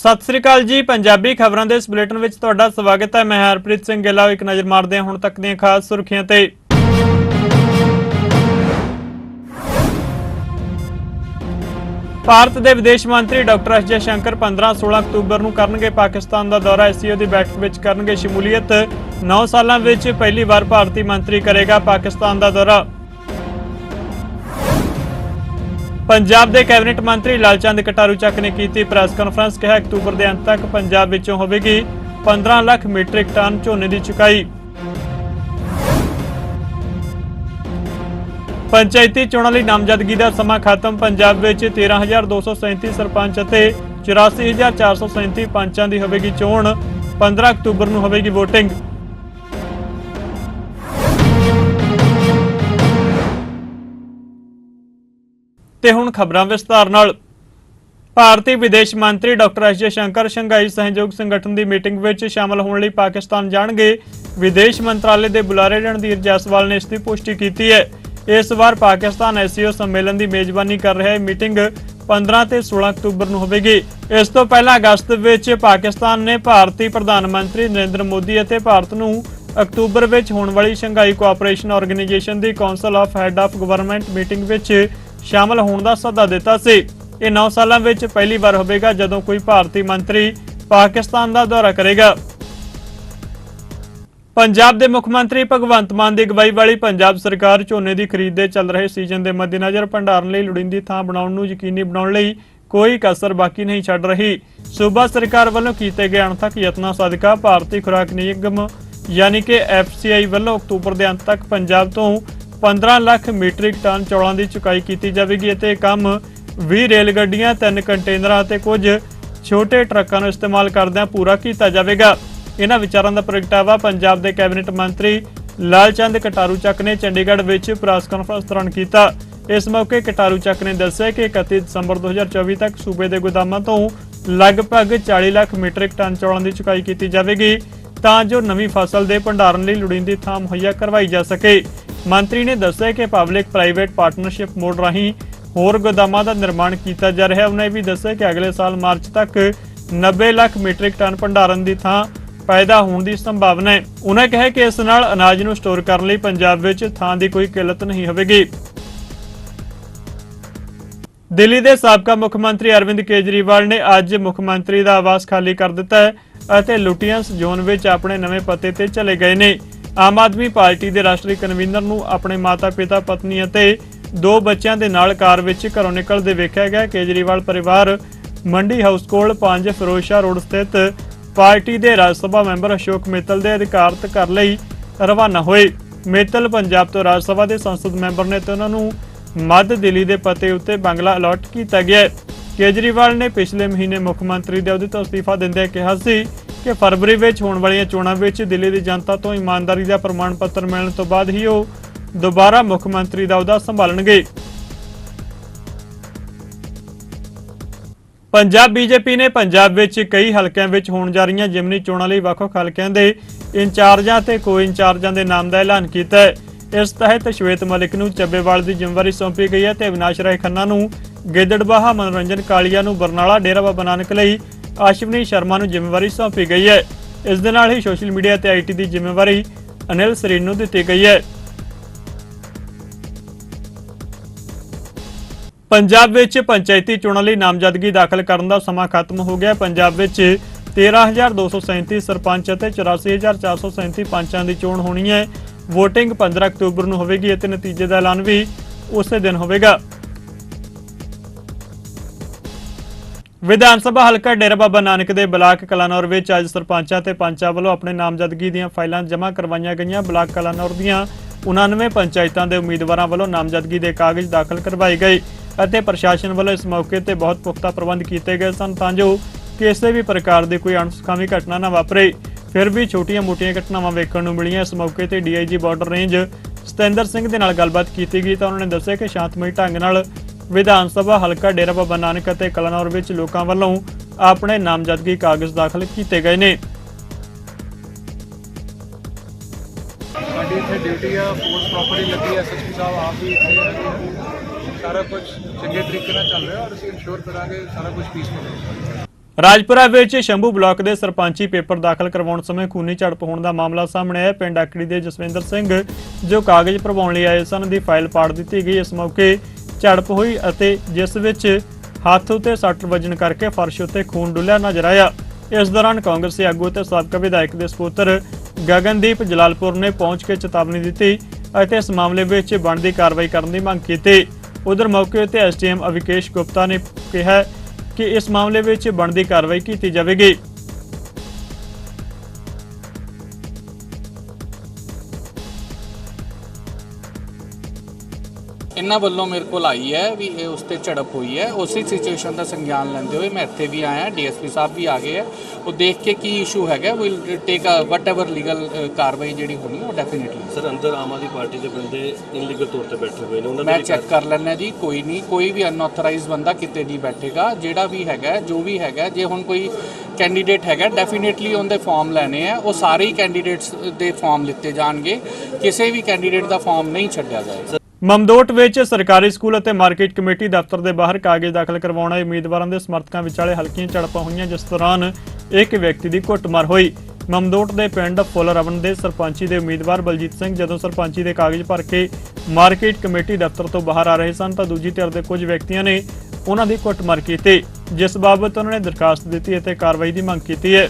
ਸਤਿ ਸ੍ਰੀ ਅਕਾਲ ਜੀ, ਪੰਜਾਬੀ ਖਬਰਾਂ ਦੇ ਇਸ ਬੁਲੇਟਿਨ ਵਿੱਚ ਤੁਹਾਡਾ ਸਵਾਗਤ ਹੈ। ਮੈਂ ਹਰਪ੍ਰੀਤ ਸਿੰਘ ਗਿੱਲਾ ਇੱਕ ਨਜ਼ਰ ਮਾਰਦੇ ਹਾਂ ਹੁਣ ਤੱਕ ਦੀਆਂ ਖਾਸ ਸੁਰਖੀਆਂ ਤੇ। ਭਾਰਤ ਦੇ ਵਿਦੇਸ਼ ਮੰਤਰੀ ਡਾਕਟਰ ਐਸ ਜੈਸ਼ੰਕਰ 15-16 ਅਕਤੂਬਰ ਨੂੰ ਕਰਨਗੇ ਪਾਕਿਸਤਾਨ ਦਾ ਦੌਰਾ। ਐਸਸੀਓ ਦੀ ਬੈਠਕ ਵਿੱਚ ਕਰਨਗੇ ਸ਼ਮੂਲੀਅਤ। 9 ਸਾਲਾਂ ਵਿੱਚ ਪਹਿਲੀ ਵਾਰ ਭਾਰਤੀ ਮੰਤਰੀ ਕਰੇਗਾ ਪਾਕਿਸਤਾਨ ਦਾ ਦੌਰਾ। ਪੰਜਾਬ ਦੇ ਕੈਬਨਿਟ ਮੰਤਰੀ ਲਾਲਚੰਦ ਕਟਾਰੂ ਚੱਕ ਨੇ ਕੀਤੀ ਪ੍ਰੈਸ ਕਾਨਫਰੰਸ, ਕਿਹਾ ਅਕਤੂਬਰ ਦੇ ਅੰਤ ਤੱਕ ਪੰਜਾਬ ਵਿੱਚੋਂ ਹੋਵੇਗੀ 15 ਲੱਖ ਮੀਟ੍ਰਿਕ ਟਨ ਝੋਨੇ ਦੀ ਚੁਕਾਈ। ਪੰਚਾਇਤੀ ਚੋਣਾਂ ਲਈ ਨਾਮਜ਼ਦਗੀ ਦਾ ਸਮਾਂ ਖਤਮ, ਪੰਜਾਬ ਵਿੱਚ 13237 ਸਰਪੰਚ ਅਤੇ 84437 ਪੰਚਾਂ ਦੀ ਹੋਵੇਗੀ ਚੋਣ 15 ਅਕਤੂਬਰ ਨੂੰ ਹੋਵੇਗੀ VOTING ਤੇ ਹੁਣ ਖਬਰਾਂ ਵਿਸਤਾਰ ਨਾਲ। ਭਾਰਤੀ ਵਿਦੇਸ਼ ਮੰਤਰੀ ਡਾਕਟਰ ਐਸ ਸ਼ੰਕਰ ਸ਼ੰਘਾਈ ਸਹਿਯੋਗ ਸੰਗਠਨ ਦੀ ਮੀਟਿੰਗ ਵਿੱਚ ਸ਼ਾਮਲ ਹੋਣ ਲਈ ਪਾਕਿਸਤਾਨ ਜਾਣਗੇ। ਵਿਦੇਸ਼ ਮੰਤਰਾਲੇ ਦੇ ਬੁਲਾਰੇ ਰਣਧੀਰ ਜੈਸਵਾਲ ਨੇ ਇਸ ਦੀ ਪੁਸ਼ਟੀ ਕੀਤੀ ਹੈ। ਇਸ ਵਾਰ ਪਾਕਿਸਤਾਨ ਐਸਸੀਓ ਸੰਮੇਲਨ ਦੀ ਮੇਜ਼ਬਾਨੀ ਕਰ ਰਿਹਾ ਹੈ। ਮੀਟਿੰਗ 15 ਤੇ 16 ਅਕਤੂਬਰ ਨੂੰ ਹੋਵੇਗੀ। ਇਸ ਤੋਂ ਪਹਿਲਾਂ ਅਗਸਤ ਵਿੱਚ ਪਾਕਿਸਤਾਨ ਨੇ ਭਾਰਤੀ ਪ੍ਰਧਾਨ ਮੰਤਰੀ ਨਰਿੰਦਰ ਮੋਦੀ ਅਤੇ ਭਾਰਤ ਨੂੰ ਅਕਤੂਬਰ ਵਿੱਚ ਹੋਣ ਵਾਲੀ Shanghai cooperation organisation the council of head of government meeting ਵਿੱਚ ਸ਼ਾਮਲ ਹੋਣ ਦਾ ਸੱਦਾ ਦਿੱਤਾ ਸੀ। ਇਹ 9 ਸਾਲਾਂ ਵਿੱਚ ਪਹਿਲੀ ਵਾਰ ਹੋਵੇਗਾ ਜਦੋਂ ਕੋਈ ਭਾਰਤੀ ਮੰਤਰੀ ਪਾਕਿਸਤਾਨ ਦਾ ਦੌਰਾ ਕਰੇਗਾ। ਪੰਜਾਬ ਦੇ ਮੁੱਖ ਮੰਤਰੀ ਭਗਵੰਤ ਮਾਨ ਦੀ ਅਗਵਾਈ ਵਾਲੀ ਪੰਜਾਬ ਸਰਕਾਰ ਝੋਨੇ ਦੀ ਖਰੀਦ ਦੇ ਚੱਲ ਰਹੇ ਸੀਜ਼ਨ ਦੇ ਮੱਦੇਨਜ਼ਰ ਭੰਡਾਰਨ ਲਈ ਲੋੜੀਂਦੀ ਥਾਂ ਬਣਾਉਣ ਨੂੰ ਯਕੀਨੀ ਬਣਾਉਣ ਲਈ ਕੋਈ ਕਸਰ ਬਾਕੀ ਨਹੀਂ ਛੱਡ ਰਹੀ। ਸੂਬਾ ਸਰਕਾਰ ਵੱਲੋਂ ਕੀਤੇ ਗਏ ਅਣਥੱਕ ਯਤਨਾਂ ਸਦਕਾ ਭਾਰਤੀ ਖੁਰਾਕ ਨਿਗਮ ਯਾਨੀ ਕਿ ਐਫਸੀਆਈ ਵੱਲੋਂ ਅਕਤੂਬਰ ਦੇ ਅੰਤ ਤੱਕ ਪੰਜਾਬ ਤੋਂ 15 ਲੱਖ ਮੀਟ੍ਰਿਕ ਟਨ ਚੌਲਾਂ ਦੀ ਚੁਕਾਈ ਕੀਤੀ ਜਾਵੇਗੀ ਅਤੇ ਕੰਮ 20 ਰੇਲ ਗੱਡੀਆਂ ਤਿੰਨ ਕੰਟੇਨਰਾਂ ਅਤੇ ਕੁਝ ਛੋਟੇ ਟਰੱਕਾਂ ਨੂੰ ਇਸਤੇਮਾਲ ਕਰਦਿਆਂ ਪੂਰਾ ਕੀਤਾ ਜਾਵੇਗਾ। ਇਹਨਾਂ ਵਿਚਾਰਾਂ ਦਾ ਪ੍ਰਗਟਾਵਾ ਪੰਜਾਬ ਦੇ ਕੈਬਨਿਟ ਮੰਤਰੀ ਲਾਲਚੰਦ ਕਟਾਰੂ ਚੱਕ ਨੇ ਚੰਡੀਗੜ੍ਹ ਵਿੱਚ ਪ੍ਰੈਸ ਕਾਨਫਰੰਸ ਦੌਰਾਨ ਕੀਤਾ। ਇਸ ਮੌਕੇ ਕਟਾਰੂ ਚੱਕ ਨੇ ਦੱਸਿਆ ਕਿ 31 ਦਸੰਬਰ 2024 ਤੱਕ ਸੂਬੇ ਦੇ ਗੋਦਾਮਾਂ ਤੋਂ ਲਗਭਗ 40 ਲੱਖ ਮੀਟ੍ਰਿਕ ਟਨ ਚੌਲਾਂ ਦੀ ਚੁਕਾਈ ਕੀਤੀ ਜਾਵੇਗੀ। ਤਾਂ ਜੋ ਨਵੀਂ ਫਸਲ ਦੇ ਭੰਡਾਰਨ ਲਈ ਲੋੜੀਂਦੀ ਥਾਂ ਮੁਹੱਈਆ ਕਰਵਾਈ ਜਾ ਸਕੇ। ਮੰਤਰੀ ਨੇ ਦੱਸਿਆ ਕਿ ਪਬਲਿਕ ਪ੍ਰਾਈਵੇਟ ਪਾਰਟਨਰਸ਼ਿਪ ਮੋਡ ਰਾਹੀਂ ਹੋਰ ਗੋਦਾਮਾਂ ਦਾ ਨਿਰਮਾਣ ਕੀਤਾ ਜਾ ਰਿਹਾ ਹੈ। ਉਹਨੇ ਵੀ ਦੱਸਿਆ ਕਿ ਅਗਲੇ ਸਾਲ ਮਾਰਚ ਤੱਕ 90 ਲੱਖ ਮੀਟ੍ਰਿਕ ਟਨ ਭੰਡਾਰਨ ਦੀ ਥਾਂ ਪੈਦਾ ਹੋਣ ਦੀ ਸੰਭਾਵਨਾ ਹੈ। ਉਹਨਾਂ ਕਿਹਾ ਕਿ ਇਸ ਨਾਲ ਅਨਾਜ ਨੂੰ ਸਟੋਰ ਕਰਨ ਲਈ ਪੰਜਾਬ ਵਿੱਚ ਥਾਂ ਦੀ ਕੋਈ ਕਿੱਲਤ ਨਹੀਂ ਹੋਵੇਗੀ। ਦਿੱਲੀ ਦੇ ਸਾਬਕਾ ਮੁੱਖ ਮੰਤਰੀ ਅਰਵਿੰਦ ਕੇਜਰੀਵਾਲ ਨੇ ਅੱਜ ਮੁੱਖ ਮੰਤਰੀ ਦਾ ਆਵਾਸ ਖਾਲੀ ਕਰ ਦਿੱਤਾ ਹੈ। ਅਤੇ ਲੁਟੀਅੰਸ ਜ਼ੋਨ ਵਿੱਚ ਆਪਣੇ ਨਵੇਂ ਪਤੇ ਤੇ ਚਲੇ ਗਏ ਨੇ। ਆਮ ਆਦਮੀ ਪਾਰਟੀ ਦੇ ਰਾਸ਼ਟਰੀ ਕਨਵੀਨਰ ਨੂੰ ਆਪਣੇ ਮਾਤਾ-ਪਿਤਾ, ਪਤਨੀ ਅਤੇ ਦੋ ਬੱਚਿਆਂ ਦੇ ਨਾਲ ਕਾਰ ਵਿੱਚ ਘਰੋਂ ਨਿਕਲਦੇ ਵੇਖਿਆ ਗਿਆ। ਕੇਜਰੀਵਾਲ ਪਰਿਵਾਰ ਮੰਡੀ ਹਾਊਸ ਕੋਲ 5 ਫਿਰੋਜ਼ਸ਼ਾਹ ਰੋਡ ਸਥਿਤ ਪਾਰਟੀ ਦੇ ਰਾਜ ਸਭਾ ਮੈਂਬਰ ਅਸ਼ੋਕ ਮਿੱਤਲ ਦੇ ਅਧਿਕਾਰਤ ਘਰ ਲਈ ਰਵਾਨਾ ਹੋਏ। ਮਿੱਤਲ ਪੰਜਾਬ ਤੋਂ ਰਾਜ ਸਭਾ ਦੇ ਸੰਸਦ ਮੈਂਬਰ ਨੇ ਤੇ ਉਹਨਾਂ ਨੂੰ ਮੱਧ ਦਿੱਲੀ ਦੇ ਪਤੇ ਉੱਤੇ ਬੰਗਲਾ ਅਲਾਟ ਕੀਤਾ ਗਿਆ ਕੇਜਰੀਵਾਲ ਨੇ ਪਿਛਲੇ ਮਹੀਨੇ ਮੁੱਖ ਮੰਤਰੀ ਦੇ ਅਹੁਦੇ ਤੋਂ ਅਸਤੀਫਾ ਦਿੰਦਿਆਂ ਕਿਹਾ ਸੀ ਕਿ ਫਰਵਰੀ ਵਿੱਚ ਹੋਣ ਵਾਲੀਆਂ ਚੋਣਾਂ ਵਿੱਚ ਦਿੱਲੀ ਦੀ ਜਨਤਾ ਤੋਂ ਇਮਾਨਦਾਰੀ ਦਾ ਪ੍ਰਮਾਣ ਪੱਤਰ ਮਿਲਣ ਤੋਂ ਬਾਅਦ ਹੀ ਉਹ ਦੁਬਾਰਾ ਮੁੱਖ ਮੰਤਰੀ ਦਾ ਅਹੁਦਾ ਸੰਭਾਲਣਗੇ। ਪੰਜਾਬ ਬੀਜੇਪੀ ਨੇ ਪੰਜਾਬ ਵਿੱਚ ਕਈ ਹਲਕਿਆਂ ਵਿੱਚ ਹੋਣ ਜਾ ਰਹੀਆਂ ਜਿਮਨੀ ਚੋਣਾਂ ਲਈ ਵੱਖ-ਵੱਖ ਹਲਕਿਆਂ ਦੇ ਇੰਚਾਰਜਾਂ ਤੇ ਕੋ ਇੰਚਾਰਜਾਂ ਦੇ ਨਾਮ ਦਾ ਐਲਾਨ ਕੀਤਾ ਹੈ। ਇਸ ਤਹਿਤ ਸ਼ਵੇਤ ਮਲਿਕ ਨੂੰ ਚੱਬੇਵਾਲ ਦੀ ਜ਼ਿੰਮੇਵਾਰੀ ਸੌਂਪੀ ਗਈ ਹੈ ਤੇ ਅਵਿਨਾਸ਼ ਰਾਏ ਖੰਨਾ ਨੂੰ ਗਿੱਦੜਬਾਹਾ ਮਨੋਰੰਜਨ ਕਾਲੀਆ ਨੂੰ ਬਰਨਾਲਾ ਡੇਰਾ ਬਾਬਾ ਨਾਨਕ ਲਈ ਆਸ਼ਵਨੀ ਸ਼ਰਮਾ ਨੂੰ ਜ਼ਿੰਮੇਵਾਰੀ ਸੌਂਪੀ ਗਈ ਹੈ। ਇਸ ਦੇ ਨਾਲ ਹੀ ਸੋਸ਼ਲ ਮੀਡੀਆ ਤੇ ਆਈਟੀ ਦੀ ਜ਼ਿੰਮੇਵਾਰੀ ਅਨਿਲ ਸਰੀਨ ਨੂੰ ਦਿੱਤੀ ਗਈ ਹੈ। ਪੰਜਾਬ ਵਿੱਚ ਪੰਚਾਇਤੀ ਚੋਣਾਂ ਲਈ ਨਾਮਜ਼ਦਗੀ ਦਾਖਲ ਕਰਨ ਦਾ ਸਮਾਂ ਖਤਮ ਹੋ ਗਿਆ। ਹੈ। ਪੰਜਾਬ ਵਿੱਚ 13237 ਸਰਪੰਚ ਅਤੇ 84437 ਪੰਚਾਂ ਦੀ ਚੋਣ ਹੋਣੀ ਹੈ। VOTING 15 ਅਕਤੂਬਰ ਨੂੰ ਹੋਵੇਗੀ ਅਤੇ ਨਤੀਜੇ ਦਾ ਐਲਾਨ ਵੀ ਉਸੇ ਦਿਨ ਹੋਵੇਗਾ। ਵਿਧਾਨ ਸਭਾ ਹਲਕਾ ਡੇਰਾ ਬਾਬਾ ਨਾਨਕ ਦੇ ਬਲਾਕ ਕਲਾਨੌਰ ਵਿੱਚ ਅੱਜ ਸਰਪੰਚਾਂ ਤੇ ਪੰਚਾਂ ਵੱਲੋਂ ਆਪਣੇ ਨਾਮਜ਼ਦਗੀ ਦੀਆਂ ਫਾਈਲਾਂ ਜਮ੍ਹਾਂ ਕਰਵਾਈਆਂ ਗਈਆਂ। ਬਲਾਕ ਕਲਾਨੌਰ ਦੀਆਂ 99 ਪੰਚਾਇਤਾਂ ਦੇ ਉਮੀਦਵਾਰਾਂ ਵੱਲੋਂ ਨਾਮਜ਼ਦਗੀ ਦੇ ਕਾਗਜ਼ ਦਾਖਲ ਕਰਵਾਏ ਗਏ ਅਤੇ ਪ੍ਰਸ਼ਾਸਨ ਵੱਲੋਂ ਇਸ ਮੌਕੇ ਤੇ ਬਹੁਤ ਪੁਖਤਾ ਪ੍ਰਬੰਧ ਕੀਤੇ ਗਏ ਸਨ ਤਾਂ ਜੋ ਕਿਸੇ ਵੀ ਪ੍ਰਕਾਰ ਦੀ ਕੋਈ ਅਣਸੁਖਾਵੀ ਘਟਨਾ ਨਾ ਵਾਪਰੇ। ਫਿਰ ਵੀ ਛੋਟੀਆਂ-ਮੋਟੀਆਂ ਘਟਨਾਵਾਂ ਵੇਖਣ ਨੂੰ ਮਿਲੀਆਂ। ਇਸ ਮੌਕੇ ਤੇ DIG border range Satinder Singh ਦੇ ਨਾਲ ਗੱਲਬਾਤ ਕੀਤੀ ਗਈ ਤਾਂ ਉਹਨਾਂ ਨੇ ਦੱਸਿਆ ਕਿ ਸ਼ਾਂਤਮਈ ਢੰਗ ਨਾਲ ਵਿਧਾਨ ਸਭਾ, ਹਲਕਾ, ਡੇਰਾ ਬਾਬਾ ਨਾਨਕ ਅਤੇ ਕਲਨੌਰ ਵਿੱਚ ਲੋਕਾਂ ਵੱਲੋਂ ਆਪਣੇ ਨਾਮਜ਼ਦਗੀ ਕਾਗਜ਼ ਦਾਖਲ ਕੀਤੇ ਗਏ ਨੇ। ਸਾਡੀ ਇੱਥੇ ਡਿਊਟੀ ਆ ਫੋਰਸ ਪ੍ਰੋਪਰਲੀ ਲੱਗੀ ਐਸਐਸਪੀ ਸਾਹਿਬ ਆਪ ਵੀ ਇੱਥੇ ਸਾਰਾ ਕੁਝ ਚੰਗੇ ਤਰੀਕੇ ਨਾਲ ਚੱਲ ਰਿਹਾ ਔਰ ਅਸੀਂ ਇਨਸ਼ੋਰ ਕਰਾਂਗੇ ਸਾਰਾ ਕੁਝ ਪੀਸਫੁਲ ਹੋਵੇ ਰਾਜਪੁਰਾ ਵਿੱਚ ਸ਼ੰਭੂ ਬਲਾਕ ਦੇ ਸਰਪੰਚੀ ਪੇਪਰ ਦਾਖਲ ਕਰਵਾਉਣ ਸਮੇਂ ਖੂਨੀ ਝੜਪ ਹੋਣ ਦਾ ਮਾਮਲਾ ਸਾਹਮਣੇ ਆਇਆ। ਪਿੰਡ ਆਕੜੀ ਦੇ ਜਸਵਿੰਦਰ ਸਿੰਘ ਜੋ ਕਾਗਜ਼ ਭਰਵਾਉਣ ਲਈ ਆਏ ਸਨ ਦੀ ਫਾਈਲ ਪਾੜ ਦਿੱਤੀ ਗਈ। ਇਸ ਮੌਕੇ ਝੜਪ ਹੋਈ ਅਤੇ ਜਿਸ ਵਿੱਚ ਹੱਥ ਉਤੇ ਸੱਟ ਵੱਜਣ ਕਰਕੇ ਫਰਸ਼ ਉੱਤੇ ਖੂਨ ਡੁੱਲਿਆ ਨਜ਼ਰ ਆਇਆ। ਇਸ ਦੌਰਾਨ ਕਾਂਗਰਸੀ ਆਗੂ ਅਤੇ ਸਾਬਕਾ ਵਿਧਾਇਕ ਦੇ ਸਪੁੱਤਰ ਗਗਨਦੀਪ ਜਲਾਲਪੁਰ ਨੇ ਪਹੁੰਚ ਕੇ ਚੇਤਾਵਨੀ ਦਿੱਤੀ ਅਤੇ ਇਸ ਮਾਮਲੇ ਵਿੱਚ ਬਣਦੀ ਕਾਰਵਾਈ ਕਰਨ ਦੀ ਮੰਗ ਕੀਤੀ। ਉਧਰ ਮੌਕੇ ਉੱਤੇ ਐਸਟੀਐਮ ਅਵਿਕੇਸ਼ ਗੁਪਤਾ ਨੇ ਕਿਹਾ ਕਿ ਇਸ ਮਾਮਲੇ ਵਿੱਚ ਬਣਦੀ ਕਾਰਵਾਈ ਕੀਤੀ ਜਾਵੇਗੀ। ਇਹਨਾਂ ਵੱਲੋਂ ਮੇਰੇ ਕੋਲ ਆਈ ਹੈ ਵੀ ਇਹ ਉਸ ਤੇ ਝੜਪ ਹੋਈ ਹੈ। ਉਸੇ ਸਿਚੁਏਸ਼ਨ ਦਾ ਸੰਗਿਆਨ ਲੈਂਦੇ ਹੋਏ ਮੈਂ ਇੱਥੇ ਵੀ ਆਇਆ ਡੀਐਸਪੀ ਸਾਹਿਬ ਵੀ ਆ ਗਏ ਹੈ ਉਹ ਦੇਖ ਕੇ ਕੀ ਇਸ਼ੂ ਹੈਗਾ will take a whatever legal ਕਾਰਵਾਈ ਜਿਹੜੀ ਹੋਣੀ ਉਹ ਡੈਫੀਨਿਟਲੀ ਸਰ ਅੰਦਰ ਆਮ ਆਦਮੀ ਪਾਰਟੀ ਦੇ ਬੰਦੇ ਇਨਲੀਗਲ ਤੌਰ ਤੇ ਬੈਠੇ ਹੋਏ ਨੇ ਉਹਨਾਂ ਮੈਂ ਚੈੱਕ ਕਰ ਲੈਣਾ ਜੀ ਕੋਈ ਨਹੀਂ ਕੋਈ ਵੀ ਅਨਆਥੋਰਾਈਜ਼ਡ ਬੰਦਾ ਕਿਤੇ ਨਹੀਂ ਬੈਠੇਗਾ। ਜਿਹੜਾ ਵੀ ਹੈਗਾ ਜੋ ਵੀ ਹੈਗਾ ਜੇ ਹੁਣ ਕੋਈ ਕੈਂਡੀਡੇਟ ਹੈਗਾ ਡੈਫੀਨਿਟਲੀ ਉਹਦੇ ਫਾਰਮ ਲੈਣੇ ਆ। ਉਹ ਸਾਰੇ ਹੀ ਕੈਂਡੀਡੇਟਸ ਦੇ ਫਾਰਮ ਲਿੱਤੇ ਜਾਣਗੇ। ਕਿਸੇ ਵੀ ਕੈਂਡੀਡੇਟ ਦਾ ਫਾਰਮ ਨਹੀਂ ਛੱਡਿਆ ਜਾਏਗਾ। ਮਮਦੋਟ ਵਿੱਚ ਸਰਕਾਰੀ ਸਕੂਲ ਅਤੇ ਮਾਰਕੀਟ ਕਮੇਟੀ ਦਫ਼ਤਰ ਦੇ ਬਾਹਰ ਕਾਗਜ਼ ਦਾਖਲ ਕਰਵਾਉਣ ਆਏ ਉਮੀਦਵਾਰਾਂ ਦੇ ਸਮਰਥਕਾਂ ਵਿਚਾਲੇ ਹਲਕੀਆਂ ਝੜਪਾਂ ਹੋਈਆਂ, ਜਿਸ ਦੌਰਾਨ ਇੱਕ ਵਿਅਕਤੀ ਦੀ ਕੁੱਟਮਾਰ ਹੋਈ। ਮਮਦੋਟ ਦੇ ਪਿੰਡ ਫੁੱਲ ਰਵਨ ਦੇ ਸਰਪੰਚੀ ਦੇ ਉਮੀਦਵਾਰ ਬਲਜੀਤ ਸਿੰਘ ਜਦੋਂ ਸਰਪੰਚੀ ਦੇ ਕਾਗਜ਼ ਭਰ ਕੇ ਮਾਰਕੀਟ ਕਮੇਟੀ ਦਫ਼ਤਰ ਤੋਂ ਬਾਹਰ ਆ ਰਹੇ ਸਨ, ਤਾਂ ਦੂਜੀ ਧਿਰ ਦੇ ਕੁਝ ਵਿਅਕਤੀਆਂ ਨੇ ਉਹਨਾਂ ਦੀ ਕੁੱਟਮਾਰ ਕੀਤੀ, ਜਿਸ ਬਾਬਤ ਉਹਨਾਂ ਨੇ ਦਰਖਾਸਤ ਦਿੱਤੀ ਅਤੇ ਕਾਰਵਾਈ ਦੀ ਮੰਗ ਕੀਤੀ ਹੈ।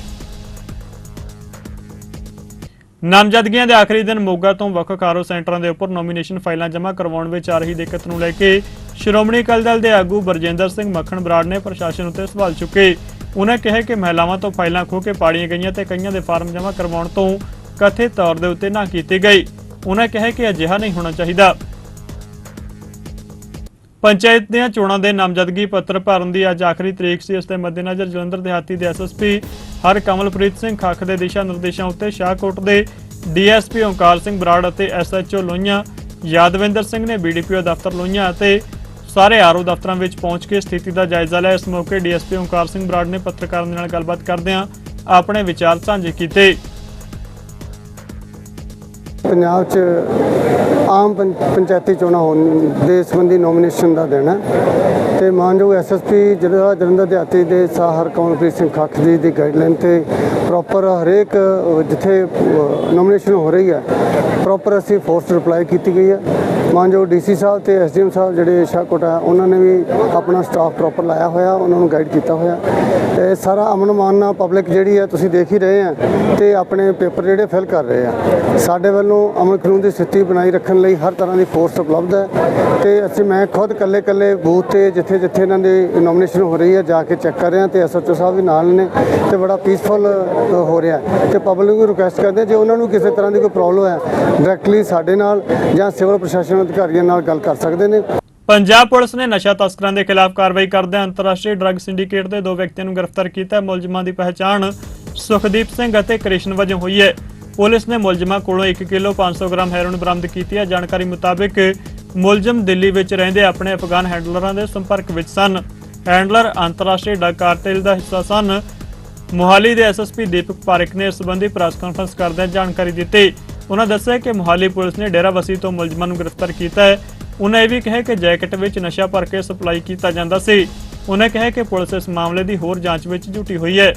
ਨਾਮਜ਼ਦਗੀਆਂ ਦੇ ਆਖਰੀ ਦਿਨ ਮੋਗਾ ਤੋਂ ਵੱਖ ਕਾਰੋ ਸੈਂਟਰਾਂ ਦੇ ਉੱਪਰ ਨੋਮੀਨੇਸ਼ਨ ਫਾਈਲਾਂ ਜਮ੍ਹਾਂ ਕਰਵਾਉਣ ਵਿੱਚ ਆ ਰਹੀ ਦਿੱਕਤ ਨੂੰ ਲੈ ਕੇ ਸ਼੍ਰੋਮਣੀ ਅਕਾਲੀ ਦਲ ਦੇ ਆਗੂ ਬਰਜਿੰਦਰ ਸਿੰਘ ਮੱਖਣ ਬਰਾੜ ਨੇ ਪ੍ਰਸ਼ਾਸਨ ਉੱਤੇ ਸਵਾਲ ਚੁੱਕੇ। ਉਹਨਾਂ ਕਿਹਾ ਕਿ ਮਹਿਲਾਵਾਂ ਤੋਂ ਫਾਈਲਾਂ ਖੋਹ ਕੇ ਪਾੜੀਆਂ ਗਈਆਂ ਤੇ ਕਈਆਂ ਦੇ ਫਾਰਮ ਜਮ੍ਹਾਂ ਕਰਵਾਉਣ ਤੋਂ ਕਥਿਤ ਤੌਰ ਦੇ ਉੱਤੇ ਨਾ ਕੀਤੀ ਗਈ। ਉਹਨਾਂ ਕਿਹਾ ਕਿ ਅਜਿਹਾ ਨਹੀਂ ਹੋਣਾ ਚਾਹੀਦਾ। ਪੰਚਾਇਤ ਦੀਆਂ ਚੋਣਾਂ ਦੇ ਨਾਮਜ਼ਦਗੀ ਪੱਤਰ ਭਰਨ ਦੀ ਅੱਜ ਆਖਰੀ ਤਰੀਕ ਸੀ। ਇਸ ਦੇ ਮੱਦੇਨਜ਼ਰ ਜਲੰਧਰ ਦਿਹਾਤੀ ਦੇ ਐਸਐਸਪੀ ਹਰ ਕਮਲਪ੍ਰੀਤ ਸਿੰਘ ਖੱਖ ਦੇ ਦਿਸ਼ਾ ਨਿਰਦੇਸ਼ਾਂ ਉੱਤੇ ਸ਼ਾਹਕੋਟ ਦੇ ਡੀਐਸਪੀ ਓਂਕਾਰ ਸਿੰਘ ਬਰਾੜ ਅਤੇ ਐਸਐਚਓ ਲੋਹੀਆਂ, ਯਾਦਵਿੰਦਰ ਸਿੰਘ ਨੇ ਬੀਡੀਪੀਓ ਦਫ਼ਤਰ ਲੋਹੀਆਂ ਅਤੇ ਸਾਰੇ ਆਰਓ ਦਫ਼ਤਰਾਂ ਵਿੱਚ ਪਹੁੰਚ ਕੇ ਸਥਿਤੀ ਦਾ ਜਾਇਜ਼ਾ ਲਿਆ। ਇਸ ਮੌਕੇ ਡੀਐਸਪੀ ਓਂਕਾਰ ਸਿੰਘ ਬਰਾੜ ਨੇ ਪੱਤਰਕਾਰਾਂ ਦੇ ਨਾਲ ਗੱਲਬਾਤ ਕਰਦਿਆਂ ਆਪਣੇ ਵਿਚਾਰ ਸਾਂਝੇ ਕੀਤੇ। ਪੰਜਾਬ 'ਚ ਆਮ ਪੰਚਾਇਤੀ ਚੋਣਾਂ ਹੋਣ ਦੇ ਸੰਬੰਧੀ ਨੋਮੀਨੇਸ਼ਨ ਦਾ ਦਿਨ ਹੈ ਤੇ ਮਾਨਯੋਗ ਐਸਐਸਪੀ ਜਿਹੜਾ ਜਲੰਧਰ ਦਿਹਾਤੀ ਦੇ ਸਾਹਰ ਕਮਲਪ੍ਰੀਤ ਸਿੰਘ ਖੱਖ ਜੀ ਦੀ ਗਾਈਡਲਾਈਨ ਤੇ ਪ੍ਰੋਪਰ ਹਰੇਕ, ਜਿੱਥੇ ਨੋਮੀਨੇਸ਼ਨ ਹੋ ਰਹੀ ਹੈ ਪ੍ਰੋਪਰ ਅਸੀਂ ਫੋਰਸ ਰਿਪਲਾਈ ਕੀਤੀ ਗਈ ਹੈ। ਮਾਨਯੋਗ ਡੀਸੀ ਸਾਹਿਬ ਤੇ ਐਸਡੀਐਮ ਸਾਹਿਬ ਜਿਹੜੇ ਸ਼ਾਹਕੋਟ ਆ ਉਹਨਾਂ ਨੇ ਵੀ ਆਪਣਾ ਸਟਾਫ ਪ੍ਰੋਪਰ ਲਾਇਆ ਹੋਇਆ ਉਹਨਾਂ ਨੂੰ ਗਾਈਡ ਕੀਤਾ ਹੋਇਆ। ਤੇ ਸਾਰਾ ਅਮਨ ਮਾਨ ਨਾਲ ਪਬਲਿਕ ਜਿਹੜੀ ਹੈ ਤੁਸੀਂ ਦੇਖ ਹੀ ਰਹੇ ਆ ਤੇ ਆਪਣੇ ਪੇਪਰ ਜਿਹੜੇ ਫਿਲ ਕਰ ਰਹੇ ਆ। ਸਾਡੇ ਵੱਲੋਂ ਅਮਨ ਕਾਨੂੰਨ ਦੀ ਸਥਿਤੀ ਬਣਾਈ ਰੱਖਣ ਲਈ ਹਰ ਤਰ੍ਹਾਂ ਦੀ ਫੋਰਸ ਉਪਲਬਧ ਹੈ ਤੇ ਅਸੀਂ ਮੈਂ ਖੁਦ ਇਕੱਲੇ ਇਕੱਲੇ ਬੂਥ ਤੇ ਜਿੱਥੇ ਜਿੱਥੇ ਇਹਨਾਂ ਦੀ ਨੋਮੀਨੇਸ਼ਨ ਹੋ ਰਹੀ ਹੈ ਜਾ ਕੇ ਚੈੱਕ ਕਰ ਰਿਹਾ ਤੇ ਐਸਐਚਓ ਸਾਹਿਬ ਵੀ ਨਾਲ ਨੇ ਤੇ ਬੜਾ ਪੀਸਫੁਲ ਹੋ ਰਿਹਾ ਹੈ। ਤੇ ਪਬਲਿਕ ਨੂੰ ਰਿਕੁਐਸਟ ਕਰਦੇ ਹਾਂ, ਜੇ ਉਹਨਾਂ ਨੂੰ ਕਿਸੇ ਤਰ੍ਹਾਂ ਦੀ ਕੋਈ ਪ੍ਰੋਬਲਮ ਹੈ ਡਾਇਰੈਕਟਲੀ ਸਾਡੇ ਨਾਲ ਜਾਂ ਸਿਵਲ ਪ੍ਰਸ਼ਾਸਨ ਅਧਿਕਾਰੀਆਂ ਨਾਲ ਗੱਲ ਕਰ ਸਕਦੇ ਨੇ। ਪੰਜਾਬ ਪੁਲਿਸ ਨੇ ਨਸ਼ਾ ਤਸਕਰਾਂ ਦੇ ਖਿਲਾਫ ਕਾਰਵਾਈ ਕਰਦਿਆਂ ਅੰਤਰਰਾਸ਼ਟਰੀ ਡਰੱਗ ਸਿੰਡੀਕੇਟ ਦੇ ਦੋ ਵਿਅਕਤੀਆਂ ਨੂੰ ਗ੍ਰਿਫਤਾਰ ਕੀਤਾ। ਹੈ। ਮੁਲਜ਼ਮਾਂ ਦੀ ਪਹਿਚਾਣ ਸੁਖਦੀਪ ਸਿੰਘ ਅਤੇ ਕ੍ਰਿਸ਼ਨ ਵਜੋਂ ਹੋਈ ਹੈ। ਪੁਲਿਸ ਨੇ ਮੁਲਜ਼ਮਾਂ ਕੋਲੋਂ 1 ਕਿਲੋ 500 ਗ੍ਰਾਮ ਹੈਰੋਇਨ ਬਰਾਮਦ ਕੀਤੀ ਹੈ। ਜਾਣਕਾਰੀ ਮੁਤਾਬਕ ਮੁਲਜ਼ਮ ਦਿੱਲੀ ਵਿੱਚ ਰਹਿੰਦੇ ਆਪਣੇ ਅਫਗਾਨ ਹੈਂਡਲਰਾਂ ਦੇ ਸੰਪਰਕ ਵਿੱਚ ਸਨ। ਹੈਂਡਲਰ ਅੰਤਰਰਾਸ਼ਟਰੀ ਡਰੱਗ ਕਾਰਟੇਲ ਦਾ ਹਿੱਸਾ ਸਨ। ਮੋਹਾਲੀ ਦੇ ਐਸਐਸਪੀ ਦੀਪਕ ਪਾਰਕ ਨੇ ਇਸ ਸੰਬੰਧੀ ਪ੍ਰੈਸ ਕਾਨਫਰੰਸ ਕਰਦਿਆਂ ਜਾਣਕਾਰੀ ਦਿੱਤੀ। ਉਹਨਾਂ ਦੱਸਿਆ ਕਿ ਮੁਹਾਲੀ ਪੁਲਿਸ ਨੇ ਡੇਰਾਬੱਸੀ ਤੋਂ ਮੁਲਜ਼ਮਾਂ ਨੂੰ ਗ੍ਰਿਫਤਾਰ ਕੀਤਾ ਹੈ। ਉਹਨਾਂ ਇਹ ਵੀ ਕਿਹਾ ਕਿ ਜੈਕਟ ਵਿੱਚ ਨਸ਼ਾ ਭਰ ਕੇ ਸਪਲਾਈ ਕੀਤਾ ਜਾਂਦਾ ਸੀ। ਉਹਨਾਂ ਕਿਹਾ ਕਿ ਪੁਲਿਸ ਇਸ ਮਾਮਲੇ ਦੀ ਹੋਰ ਜਾਂਚ ਵਿੱਚ ਜੁਟੀ ਹੋਈ ਹੈ।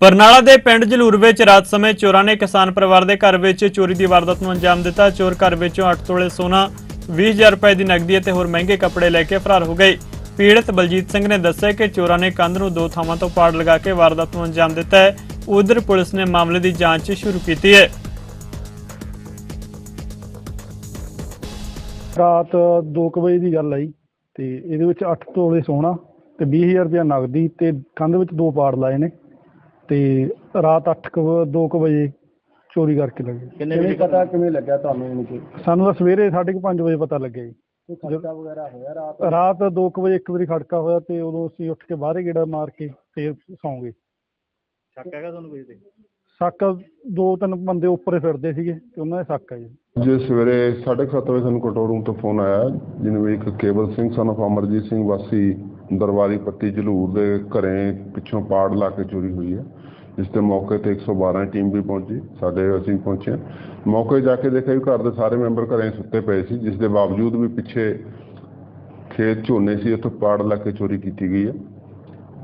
ਬਰਨਾਲਾ ਦੇ ਪਿੰਡ ਜਲੂਰ ਵਿੱਚ ਰਾਤ ਸਮੇਂ ਚੋਰਾਂ ਨੇ ਕਿਸਾਨ ਪਰਿਵਾਰ ਦੇ ਘਰ ਵਿੱਚ ਚੋਰੀ ਦੀ ਵਾਰਦਾਤ ਨੂੰ ਅੰਜਾਮ ਦਿੱਤਾ। ਚੋਰ ਘਰ ਵਿੱਚੋਂ 8 ਤੋਲੇ ਸੋਨਾ 20000 ਰੁਪਏ ਦੀ ਨਕਦੀ ਅਤੇ ਹੋਰ ਮਹਿੰਗੇ ਕੱਪੜੇ ਲੈ ਕੇ ਫਰਾਰ ਹੋ ਗਏ। ਪੀੜਤ ਬਲਜੀਤ ਸਿੰਘ ਨੇ ਦੱਸਿਆ ਕਿ ਚੋਰਾਂ ਨੇ ਕੰਧ ਨੂੰ ਦੋ ਥਾਵਾਂ ਤੋਂ ਪਾੜ ਲਗਾ ਕੇ ਵਾਰਦਾਤ ਨੂੰ ਅੰਜਾਮ ਦਿੱਤਾ ਹੈ। ਉਧਰ ਪੁਲਿਸ ਨੇ ਮਾਮਲੇ ਦੀ ਜਾਂਚ ਸ਼ੁਰੂ ਕੀਤੀ ਹੈ। ਰਾਤ 2 ਵਜੇ ਦੀ ਗੱਲ ਆਈ ਤੇ ਇਹਦੇ ਵਿੱਚ 8 ਤੋਲੇ ਸੋਨਾ ਤੇ 20000 ਰੁਪਇਆ ਨਗਦੀ ਤੇ ਕੰਧ ਵਿੱਚ ਦੋ ਪਾੜ ਲਾਏ ਨੇ ਤੇ ਰਾਤ 8 2 ਵਜੇ ਚੋਰੀ ਕਰਕੇ ਲੱਗੇ। ਕਿੰਨੇ ਵਜੇ ਪਤਾ ਕਿਵੇਂ ਲੱਗਿਆ ਤੁਹਾਨੂੰ ਇਹਨੂੰ ਕਿ ਸਾਨੂੰ ਤਾਂ ਸਵੇਰੇ 5:30 ਵਜੇ ਪਤਾ ਲੱਗਿਆ ਜੀ। ਖਰਚਾ ਵਗੈਰਾ ਹੋਇਆ ਰਾਤ? ਰਾਤ 2 ਵਜੇ ਇੱਕ ਵਾਰੀ ਖੜਕਾ ਹੋਇਆ ਤੇ ਉਦੋਂ ਅਸੀਂ ਉੱਠ ਕੇ ਬਾਹਰੇ ਗੇੜਾ ਮਾਰ ਕੇ ਫੇਰ ਸੌਂ ਗਏ ਸ਼ੱਕ ਹੈਗਾ ਤੁਹਾਨੂੰ ਕੋਈ ਤੇ? ਸ਼ੱਕ ਦੋ ਤਿੰਨ ਬੰਦੇ ਉੱਪਰੇ ਫਿਰਦੇ ਸੀਗੇ ਤੇ ਉਹਨਾਂ ਦੇ ਸ਼ੱਕ ਆ ਜੀ। ਜੇ ਸਵੇਰੇ 7:30 ਵਜੇ ਸਾਨੂੰ ਕੰਟਰੋਲ ਰੂਮ ਤੋਂ ਫੋਨ ਆਇਆ ਜਿਹਨੂੰ ਵੀ ਇੱਕ ਕੇਬਲ ਸਿੰਘ son of ਅਮਰਜੀਤ ਸਿੰਘ ਵਾਸੀ ਦਰਬਾਰੀ ਪੱਤੀ ਜਲੂਰ ਦੇ ਘਰੇ ਪਿੱਛੋਂ ਪਾੜ ਲਾ ਕੇ ਚੋਰੀ ਹੋਈ ਹੈ। ਜਿਸ ਤੇ ਮੌਕੇ ਤੇ 112 ਟੀਮ ਵੀ ਪਹੁੰਚੀ। ਸਾਡੇ ਅਸੀਂ ਪਹੁੰਚੇ। ਮੌਕੇ ਜਾ ਕੇ ਦੇਖਿਆ ਵੀ ਘਰ ਦੇ ਸਾਰੇ ਮੈਂਬਰ ਘਰੇ ਸੁੱਤੇ ਪਏ ਸੀ, ਜਿਸ ਦੇ ਬਾਵਜੂਦ ਵੀ ਪਿੱਛੇ ਖੇਤ ਝੋਨੇ ਸੀ, ਉੱਥੋਂ ਪਾੜ ਲਾ ਕੇ ਚੋਰੀ ਕੀਤੀ ਗਈ ਹੈ।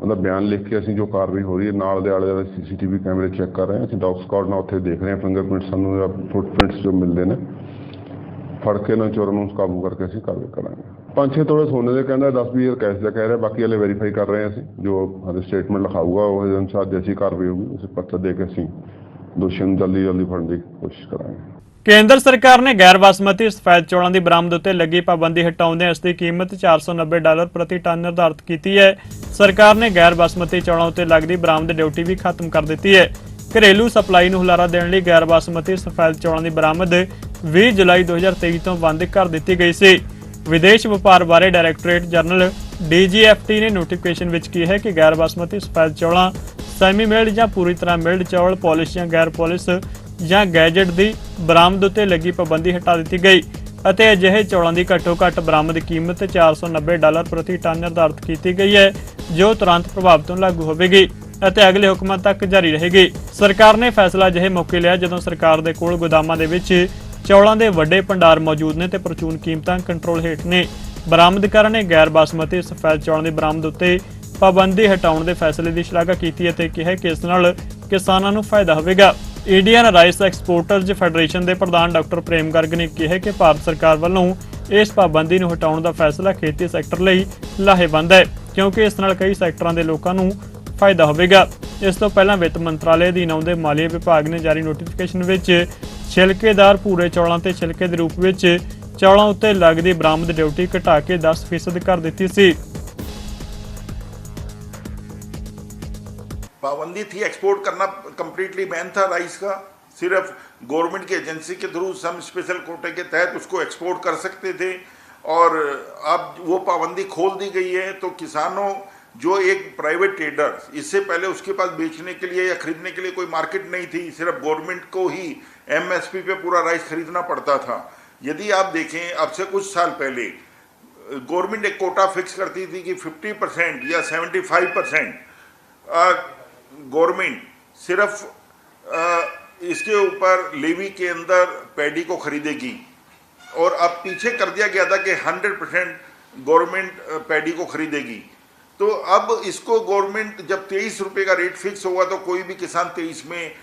ਉਹਦਾ ਬਿਆਨ ਲਿਖ ਕੇ ਅਸੀਂ ਜੋ ਕਾਰਵਾਈ ਹੋ ਰਹੀ ਹੈ, ਨਾਲ ਦੇ ਆਲੇ ਦੁਆਲੇ ਸੀਸੀਟੀਵੀ ਕੈਮਰੇ ਚੈੱਕ ਕਰ ਰਹੇ ਹਾਂ। ਅਸੀਂ ਡੌਗ ਸਕਾਡ ਨਾਲ ਉੱਥੇ ਦੇਖ ਰਹੇ ਹਾਂ। ਫਿੰਗਰਪ੍ਰਿੰਟ ਸਾਨੂੰ ਜਾਂ ਫੁੱਟਪ੍ਰਿੰਟਸ ਜੋ ਮਿਲਦੇ ਨੇ, ਫੜ ਕੇ ਇਹਨਾਂ ਚੋਰਾਂ ਨੂੰ ਕਾਬੂ ਕਰਕੇ ਅਸੀਂ ਕਾਰਵਾਈ ਕਰਾਂਗੇ। ਪੰਜ ਛੇ ਤੋਲੇ ਸੋਨੇ ਦੇ ਕਹਿੰਦਾ 10 20 ਕੈਸ਼ ਦਾ ਕਹਿ ਰਿਹਾ, ਬਾਕੀ ਹਲੇ ਵੈਰੀਫਾਈ ਕਰ ਰਹੇ ਅਸੀਂ, ਜੋ ਹਲੇ ਸਟੇਟਮੈਂਟ ਲਿਖਾਊਗਾ, ਉਹ ਅਨੁਸਾਰ ਜੈਸੀ ਕਾਰਵਾਈ ਹੋਊਗੀ, ਉਸੇ ਪੱਤਰ ਦੇ ਕੇ ਅਸੀਂ ਦੋਸ਼ੀਆਂ ਨੂੰ ਜਲਦੀ ਜਲਦੀ ਫੜਨ ਦੀ ਕੋਸ਼ਿਸ਼ ਕਰਾਂਗੇ। ਕੇਂਦਰ ਸਰਕਾਰ ਨੇ ਗੈਰ ਬਾਸਮਤੀ ਸਫੈਦ ਚੌਲਾਂ ਦੀ ਬਰਾਮਦ ਉੱਤੇ ਲੱਗੀ ਪਾਬੰਦੀ ਹਟਾਉਂਦਿਆਂ ਇਸ ਦੀ ਕੀਮਤ 490 ਡਾਲਰ ਪ੍ਰਤੀ ਟਨ ਨਿਰਧਾਰਤ ਕੀਤੀ ਹੈ। ਸਰਕਾਰ ਨੇ ਗੈਰ ਬਾਸਮਤੀ ਚੌਲਾਂ ਉੱਤੇ ਲੱਗਦੀ ਬਰਾਮਦ ਡਿਊਟੀ ਵੀ ਖਤਮ ਕਰ ਦਿੱਤੀ ਹੈ। ਘਰੇਲੂ ਸਪਲਾਈ ਨੂੰ ਹੁਲਾਰਾ ਦੇਣ ਲਈ ਗੈਰ ਬਾਸਮਤੀ ਸਫੈਦ ਚੌਲਾਂ ਦੀ ਬਰਾਮਦ 20 ਜੁਲਾਈ 2023 ਤੋਂ ਬੰਦ ਕਰ ਦਿੱਤੀ ਗਈ ਸੀ। ਵਿਦੇਸ਼ ਵਪਾਰ ਬਾਰੇ ਡਾਇਰੈਕਟੋਰੇਟ ਜਨਰਲ ਡੀਜੀਐਫਟੀ ਨੇ ਨੋਟੀਫਿਕੇਸ਼ਨ ਵਿੱਚ ਕਿਹਾ ਹੈ ਕਿ ਗੈਰ ਬਾਸਮਤੀ ਸਫੈਦ ਚੌਲਾਂ, ਸੈਮੀ ਮਿਲਡ ਜਾਂ ਪੂਰੀ ਤਰ੍ਹਾਂ ਮਿਲਡ ਚੌਲ, ਪਾਲਿਸ਼ ਜਾਂ ਗੈਰ ਪਾਲਿਸ਼ ਜਾਂ ਗੈਜਟ ਦੀ ਬਰਾਮਦ ਉੱਤੇ ਲੱਗੀ ਪਾਬੰਦੀ ਹਟਾ ਦਿੱਤੀ ਗਈ ਅਤੇ ਅਜਿਹੇ ਚੌਲਾਂ ਦੀ ਘੱਟੋ ਘੱਟ ਬਰਾਮਦ ਕੀਮਤ 490 ਡਾਲਰ ਪ੍ਰਤੀ ਟਨ ਨਿਰਧਾਰਤ ਕੀਤੀ ਗਈ ਹੈ, ਜੋ ਤੁਰੰਤ ਪ੍ਰਭਾਵ ਤੋਂ ਲਾਗੂ ਹੋਵੇਗੀ ਅਤੇ ਅਗਲੇ ਹੁਕਮਾਂ ਤੱਕ ਜਾਰੀ ਰਹੇਗੀ। ਸਰਕਾਰ ਨੇ ਫੈਸਲਾ ਅਜਿਹੇ ਮੌਕੇ ਲਿਆ ਜਦੋਂ ਸਰਕਾਰ ਦੇ ਕੋਲ ਗੋਦਾਮਾਂ ਦੇ ਵਿੱਚ ਚੌਲਾਂ ਦੇ ਵੱਡੇ ਭੰਡਾਰ ਮੌਜੂਦ ਨੇ ਤੇ ਪ੍ਰਚੂਨ ਕੀਮਤਾਂ ਕੰਟਰੋਲ ਹੇਠ ਨੇ। ਬਰਾਮਦਕਾਰਾਂ ਨੇ ਗੈਰ ਬਾਸਮਤੀ ਸਫੈਦ ਚੌਲਾਂ ਦੀ ਬਰਾਮਦ ਉੱਤੇ ਪਾਬੰਦੀ ਹਟਾਉਣ ਦੇ ਫੈਸਲੇ ਦੀ ਸ਼ਲਾਘਾ ਕੀਤੀ ਅਤੇ ਕਿਹਾ ਕਿ ਇਸ ਨਾਲ ਕਿਸਾਨਾਂ ਨੂੰ ਫਾਇਦਾ ਹੋਵੇਗਾ। ਇੰਡੀਅਨ ਰਾਈਸ ਐਕਸਪੋਰਟਰਜ਼ ਫੈਡਰੇਸ਼ਨ ਦੇ ਪ੍ਰਧਾਨ ਡਾਕਟਰ ਪ੍ਰੇਮ ਗਰਗ ਨੇ ਕਿਹਾ ਕਿ ਭਾਰਤ ਸਰਕਾਰ ਵੱਲੋਂ ਇਸ ਪਾਬੰਦੀ ਨੂੰ ਹਟਾਉਣ ਦਾ ਫੈਸਲਾ ਖੇਤੀ ਸੈਕਟਰ ਲਈ ਲਾਹੇਵੰਦ ਹੈ, ਕਿਉਂਕਿ ਇਸ ਨਾਲ ਕਈ ਸੈਕਟਰਾਂ ਦੇ ਲੋਕਾਂ ਨੂੰ ਫਾਇਦਾ ਹੋਵੇਗਾ। ਇਸ ਤੋਂ ਪਹਿਲਾਂ ਵਿੱਤ ਮੰਤਰਾਲੇ ਅਧੀਨ ਆਉਂਦੇ ਮਾਲੀਆ ਵਿਭਾਗ ਨੇ ਜਾਰੀ ਨੋਟੀਫਿਕੇਸ਼ਨ ਵਿੱਚ ਛਿਲਕੇਦਾਰ ਭੂਰੇ ਚੌਲਾਂ ਤੇ ਛਿਲਕੇ ਦੇ ਰੂਪ ਵਿੱਚ ਚੌਲਾਂ ਉੱਤੇ ਲੱਗਦੀ ਬਰਾਮਦ ਡਿਊਟੀ ਘਟਾ ਕੇ 10% ਕਰ ਦਿੱਤੀ ਸੀ पाबंदी थी एक्सपोर्ट करना कंप्लीटली बैन था राइस का सिर्फ गवर्नमेंट की एजेंसी के थ्रू सम स्पेशल कोटे के तहत उसको एक्सपोर्ट कर सकते थे और अब वो पाबंदी खोल दी गई है तो किसानों जो एक प्राइवेट ट्रेडर इससे पहले उसके पास बेचने के लिए या खरीदने के लिए कोई मार्केट नहीं थी सिर्फ गवर्नमेंट को ही एमएसपी पे पूरा राइस खरीदना पड़ता था। यदि आप देखें अब से कुछ साल पहले गवर्नमेंट एक कोटा फिक्स करती थी कि 50 परसेंट या 75 परसेंट गवर्नमेंट सिर्फ़ अ, इसके ऊपर लेवी के अंदर पैडी को खरीदेगी। और अब पीछे कर दिया गया था कि 100 परसेंट गवर्नमेंट पैडी को खरीदेगी। तो अब इसको गवर्नमेंट जब तेईस रुपये का रेट फिक्स होगा तो कोई भी किसान तेईस में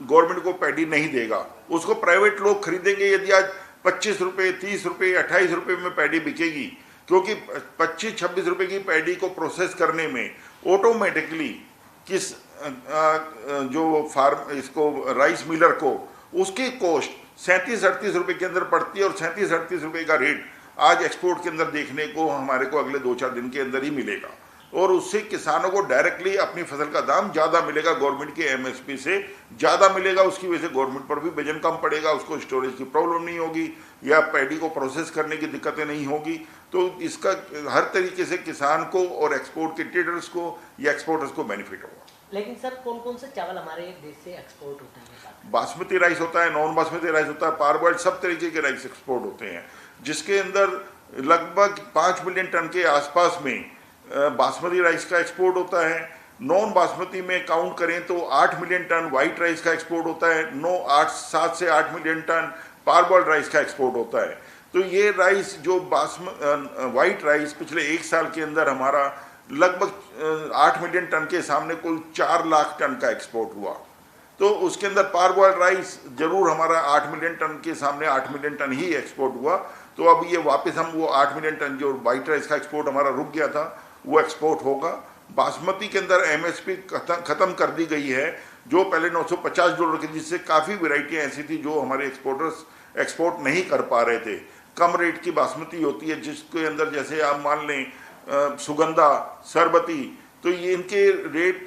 गवर्नमेंट को पैडी नहीं देगा। उसको प्राइवेट लोग खरीदेंगे, यदि आज पच्चीस रुपये तीस रुपये अट्ठाईस रुपये में पैडी बिकेगी, क्योंकि पच्चीस छब्बीस रुपये की पैडी को प्रोसेस करने में ऑटोमेटिकली किस जो फार्म, इसको राइस मिलर को, उसकी कॉस्ट सैंतीस अड़तीस रुपये के अंदर पड़ती है और सैंतीस अड़तीस रुपये का रेट आज एक्सपोर्ट के अंदर देखने को हमारे को अगले दो चार दिन के अंदर ही मिलेगा। और उससे किसानों को डायरेक्टली अपनी फ़सल का दाम ज़्यादा मिलेगा गवर्नमेंट के एमएसपी से ज़्यादा मिलेगा उसकी वजह से गवर्नमेंट पर भी वज़न कम पड़ेगा उसको स्टोरेज की प्रॉब्लम नहीं होगी या पैडी को प्रोसेस करने की दिक्कतें नहीं होगी। तो इसका हर तरीके से किसान को और एक्सपोर्ट के ट्रेडर्स को या एक्सपोर्टर्स को बेनिफिट होगा। लेकिन सर कौन कौन से चावल हमारे देश से एक्सपोर्ट होते हैं? बासमती राइस होता है नॉन बासमती राइस होता है पारबॉइल्ड सब तरीके के राइस एक्सपोर्ट होते हैं जिसके अंदर लगभग पाँच मिलियन टन के आसपास में बासमती राइस का एक्सपोर्ट होता है। नॉन बासमती में काउंट करें तो आठ मिलियन टन वाइट राइस का एक्सपोर्ट होता है। नौ आठ सात से आठ मिलियन टन पारबॉइल्ड राइस का एक्सपोर्ट होता है। तो ये राइस जो बासम वाइट राइस पिछले एक साल के अंदर हमारा लगभग आठ मिलियन टन के सामने कुल चार लाख टन का एक्सपोर्ट हुआ। तो उसके अंदर पार बॉइल्ड राइस ज़रूर हमारा आठ मिलियन टन के सामने आठ मिलियन टन ही एक्सपोर्ट हुआ। तो अब ये वापस हम वो आठ मिलियन टन जो वाइट राइस का एक्सपोर्ट हमारा रुक गया था। वो एक्सपोर्ट होगा। बासमती के अंदर एमएसपी खत्म कर दी गई है, जो पहले 950 डॉलर की जिससे काफ़ी वेराइटियाँ ऐसी थी जो हमारे एक्सपोर्टर्स एक्सपोर्ट नहीं कर पा रहे थे। कम रेट की बासमती होती है, जिसके अंदर जैसे आप मान लें सुगंधा, सरबती तो ये इनके रेट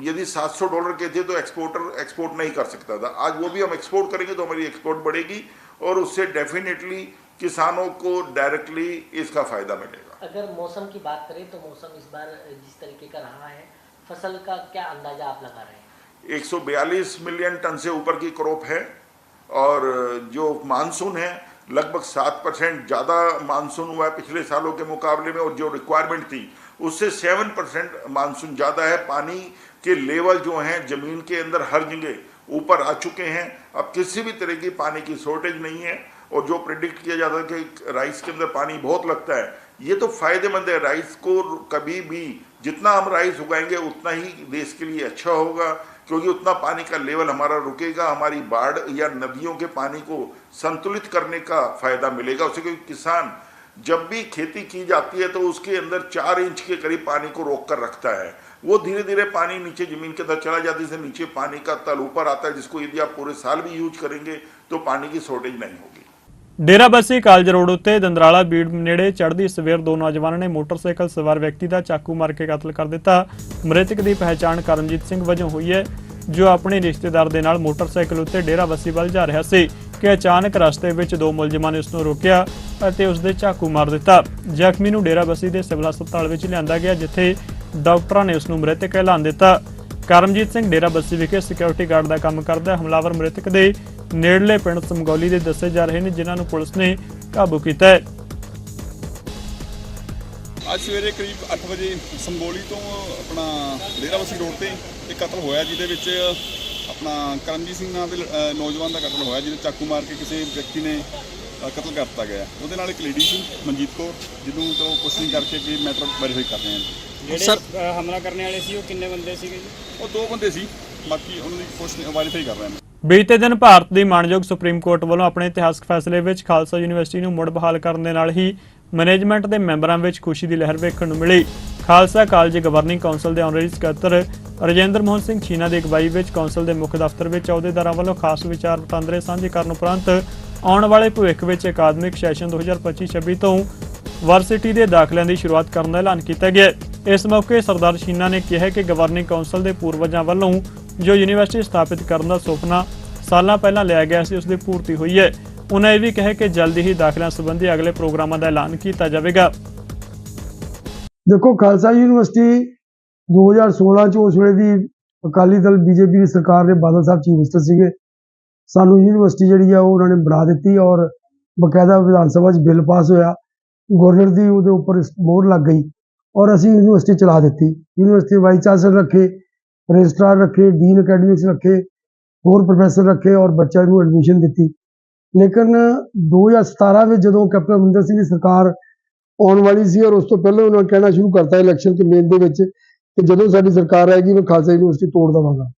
यदि 700 डॉलर के थे तो एक्सपोर्टर एक्सपोर्ट नहीं कर सकता था। आज वो भी हम एक्सपोर्ट करेंगे तो हमारी एक्सपोर्ट बढ़ेगी, और उससे डेफिनेटली किसानों को डायरेक्टली इसका फ़ायदा मिलेगा। अगर मौसम की बात करें तो मौसम इस बार, जिस तरीके का रहा है, फ़सल का क्या अंदाज़ा आप लगा रहे हैं? 142 मिलियन टन से ऊपर की क्रॉप है और जो मानसून है, लगभग सात परसेंट ज़्यादा मानसून हुआ है पिछले सालों के मुकाबले में और जो रिक्वायरमेंट थी, उससे सेवन परसेंट मानसून ज़्यादा है। पानी के लेवल जो हैं, ज़मीन के अंदर हर जगह ऊपर आ चुके हैं। अब किसी भी तरह की पानी की शॉर्टेज नहीं है। और जो प्रिडिक्ट किया जाता है कि राइस के अंदर पानी बहुत लगता है, ये तो फ़ायदेमंद है। राइस को कभी भी जितना हम राइस उगाएँगे, उतना ही देश के लिए अच्छा होगा, क्योंकि उतना पानी का लेवल हमारा रुकेगा, हमारी बाढ़ या नदियों के पानी को संतुलित करने का फ़ायदा मिलेगा। उसे क्योंकि किसान जब भी खेती की जाती है तो उसके अंदर चार इंच के करीब पानी को रोक कर रखता है। वो धीरे धीरे पानी नीचे ज़मीन के अंदर चला जाता है जिससे नीचे पानी का तल ऊपर आता है, जिसको यदि आप पूरे साल भी यूज़ करेंगे तो पानी की शॉर्टेज नहीं होगी। ਡੇਰਾਬੱਸੀ ਕਾਲਜ ਰੋਡ ਉੱਤੇ ਦੰਦਰਾਲਾ ਬੀੜ ਨੇੜੇ ਚੜ੍ਹਦੀ ਸਵੇਰ ਦੋ ਨੌਜਵਾਨਾਂ ਨੇ ਮੋਟਰਸਾਈਕਲ ਸਵਾਰ ਵਿਅਕਤੀ ਦਾ ਚਾਕੂ ਮਾਰ ਕੇ ਕਤਲ ਕਰ ਦਿੱਤਾ ਮ੍ਰਿਤਕ ਦੀ ਪਹਿਚਾਣ ਕਰਮਜੀਤ ਸਿੰਘ ਵਜੋਂ ਹੋਈ ਹੈ, ਜੋ ਆਪਣੇ ਰਿਸ਼ਤੇਦਾਰ ਦੇ ਨਾਲ ਮੋਟਰਸਾਈਕਲ ਉੱਤੇ ਡੇਰਾ ਵੱਲ ਜਾ ਰਿਹਾ ਸੀ ਕਿ ਅਚਾਨਕ ਰਸਤੇ ਵਿੱਚ ਦੋ ਮੁਲਜ਼ਮਾਂ ਨੇ ਉਸ ਨੂੰ ਰੋਕਿਆ ਅਤੇ ਉਸ ਦੇ ਚਾਕੂ ਮਾਰ ਦਿੱਤਾ ਜ਼ਖਮੀ ਨੂੰ ਡੇਰਾਬੱਸੀ ਦੇ ਸਿਵਲ ਹਸਪਤਾਲ ਵਿੱਚ ਲਿਆਂਦਾ ਗਿਆ, ਜਿੱਥੇ ਡਾਕਟਰਾਂ ਨੇ ਉਸ ਨੂੰ ਮ੍ਰਿਤਕ ਐਲਾਨ ਦਿੱਤਾ ਕਰਮਜੀਤ ਸਿੰਘ ਡੇਰਾਬੱਸੀ ਵਿਖੇ ਸਿਕਿਉਰਿਟੀ ਗਾਰਡ ਦਾ ਕੰਮ ਕਰਦਾ ਹੈ। ਹਮਲਾਵਰ ਮ੍ਰਿਤਕ ਦੇ ਨੇੜਲੇ ਪਿੰਡ ਸਮਗੌਲੀ ਦੇ ਦੱਸੇ ਜਾ ਰਹੇ ਨੇ ਜਿਨ੍ਹਾਂ ਨੂੰ ਪੁਲਿਸ ਨੇ ਕਾਬੂ ਕੀਤਾ ਹੈ। ਅੱਜ ਸਵੇਰੇ ਕਰੀਬ 8 ਵਜੇ ਸੰਗੋਲੀ ਤੋਂ ਆਪਣਾ ਡੇਰਾਬੱਸੀ ਰੋਡ ਤੇ ਇੱਕ ਕਤਲ ਹੋਇਆ ਜਿਹਦੇ ਵਿੱਚ ਆਪਣਾ ਕਰਮਜੀਤ ਸਿੰਘ ਨਾਮ ਦੇ ਨੌਜਵਾਨ ਦਾ ਕਤਲ ਹੋਇਆ ਜਿਹਦੇ ਚਾਕੂ ਮਾਰ ਕੇ ਕਿਸੇ ਵਿਅਕਤੀ ਨੇ ਕਤਲ ਕਰ ਦਿੱਤਾ ਗਿਆ। ਉਹਦੇ ਨਾਲ ਇੱਕ ਲੇਡੀ ਸੀ ਮਨਜੀਤ ਕੌਰ ਜਿਹਨੂੰ ਚਲੋ ਪੁੱਛਣੀ ਕਰਕੇ ਅੱਗੇ ਮੈਟਰ ਵੈਰੀਫਾਈ ਕਰ ਰਹੇ ਹਾਂ। ਜਿਹੜੇ ਅ, ਹਮਲਾ ਕਰਨੇ ਵਾਲੇ ਸੀ ਉਹ ਕਿੰਨੇ ਬੰਦੇ ਸੀਗੇ ਜੀ? ਉਹ ਦੋ ਬੰਦੇ ਸੀ ਬਾਕੀ ਉਹਨਾਂ ਦੀ ਪੁੱਛ ਵੈਰੀਫਾਈ ਕਰ ਰਹੇ ਹਾਂ। ਬੀਤੇ ਦਿਨ ਭਾਰਤ ਦੀ ਮਾਣਯੋਗ ਸੁਪਰੀਮ ਕੋਰਟ ਵੱਲੋਂ ਆਪਣੇ ਇਤਿਹਾਸਕ ਫੈਸਲੇ ਵਿੱਚ ਖਾਲਸਾ ਯੂਨੀਵਰਸਿਟੀ ਨੂੰ ਮੁੜ ਬਹਾਲ ਕਰਨ ਦੇ ਨਾਲ ਹੀ ਮੈਨੇਜਮੈਂਟ ਦੇ ਮੈਂਬਰਾਂ ਵਿੱਚ ਖੁਸ਼ੀ ਦੀ ਲਹਿਰ ਵੇਖਣ ਨੂੰ ਮਿਲੀ। ਖਾਲਸਾ ਕਾਲਜ ਗਵਰਨਿੰਗ ਕੌਂਸਲ ਦੇ ਆਨਰੇਰੀ ਸਕੱਤਰ ਰਜਿੰਦਰ ਮੋਹਨ ਸਿੰਘ ਛੀਨਾ ਦੀ ਅਗਵਾਈ ਵਿੱਚ ਕੌਂਸਲ ਦੇ ਮੁੱਖ ਦਫ਼ਤਰ ਵਿੱਚ ਅਹੁਦੇਦਾਰਾਂ ਵੱਲੋਂ ਖਾਸ ਵਿਚਾਰ ਵਟਾਂਦਰੇ ਸਾਂਝੇ ਕਰਨ ਉਪਰੰਤ ਆਉਣ ਵਾਲੇ ਭਵਿੱਖ ਵਿੱਚ ਅਕਾਦਮਿਕ ਸੈਸ਼ਨ 2025-26 ਤੋਂ ਵਰਸਿਟੀ ਦੇ ਦਾਖਲਿਆਂ ਦੀ ਸ਼ੁਰੂਆਤ ਕਰਨ ਦਾ ਐਲਾਨ ਕੀਤਾ ਗਿਆ। ਇਸ ਮੌਕੇ ਸਰਦਾਰ ਸ਼ੀਨਾ ਨੇ ਕਿਹਾ ਕਿ ਗਵਰਨਿੰਗ ਕੌਂਸਲ ਦੇ ਪੂਰਵਜਾਂ ਵੱਲੋਂ ਜੋ ਯੂਨੀਵਰਸਿਟੀ ਸਥਾਪਿਤ ਕਰਨ ਦਾ ਸੁਪਨਾ ਸਾਲਾਂ ਪਹਿਲਾਂ ਲਿਆ ਗਿਆ ਸੀ ਉਸ ਦੀ ਪੂਰਤੀ ਹੋਈ ਹੈ। ਉਹਨਾਂ ਇਹ ਵੀ ਕਿਹਾ ਕਿ ਜਲਦੀ ਹੀ ਦਾਖਲਿਆਂ ਸੰਬੰਧੀ ਅਗਲੇ ਪ੍ਰੋਗਰਾਮਾਂ ਦਾ ਐਲਾਨ ਕੀਤਾ ਜਾਵੇਗਾ। ਦੇਖੋ, ਖਾਲਸਾ ਯੂਨੀਵਰਸਿਟੀ 2016 ਚ ਉਸ ਵੇਲੇ ਦੀ ਅਕਾਲੀ ਦਲ ਬੀਜੇਪੀ ਦੀ ਸਰਕਾਰ ਨੇ ਬਾਦਲ ਸਾਹਿਬ ਚੀਫ ਮਿਨਿਸਟਰ ਸੀਗੇ। ਸਾਨੂੰ ਯੂਨੀਵਰਸਿਟੀ ਜਿਹੜੀ ਆ, ਉਹ ਉਹਨਾਂ ਨੇ ਬਣਾ ਦਿੱਤੀ ਔਰ ਬਕਾਇਦਾ ਵਿਧਾਨ ਸਭਾ 'ਚ ਬਿੱਲ ਪਾਸ ਹੋਇਆ। ਗਵਰਨਰ ਦੀ ਉਹਦੇ ਉੱਪਰ ਮੋਹਰ ਲੱਗ ਗਈ ਔਰ ਅਸੀਂ ਯੂਨੀਵਰਸਿਟੀ ਚਲਾ ਦਿੱਤੀ। ਯੂਨੀਵਰਸਿਟੀ ਵਾਈਸ ਚਾਂਸਲਰ ਰੱਖੇ। ਰਜਿਸਟਰਾਰ ਰੱਖੇ ਡੀਨ ਅਕੈਡਮਿਕਸ ਰੱਖੇ, ਹੋਰ ਪ੍ਰੋਫੈਸਰ ਰੱਖੇ ਔਰ ਬੱਚਿਆਂ ਨੂੰ ਐਡਮਿਸ਼ਨ ਦਿੱਤੀ। ਲੇਕਿਨ 2017 ਵਿੱਚ ਜਦੋਂ ਕੈਪਟਨ ਅਮਰਿੰਦਰ ਸਿੰਘ ਦੀ ਸਰਕਾਰ ਆਉਣ ਵਾਲੀ ਸੀ ਔਰ ਉਸ ਤੋਂ ਪਹਿਲਾਂ ਉਹਨਾਂ ਨੇ ਕਹਿਣਾ ਸ਼ੁਰੂ ਕਰਤਾ ਇਲੈਕਸ਼ਨ ਕੈਂਪੇਨ ਦੇ ਵਿੱਚ ਕਿ ਜਦੋਂ ਸਾਡੀ ਸਰਕਾਰ ਆਏਗੀ, ਮੈਂ ਖਾਲਸਾ ਯੂਨੀਵਰਸਿਟੀ ਤੋੜ ਦੇਵਾਂਗਾ।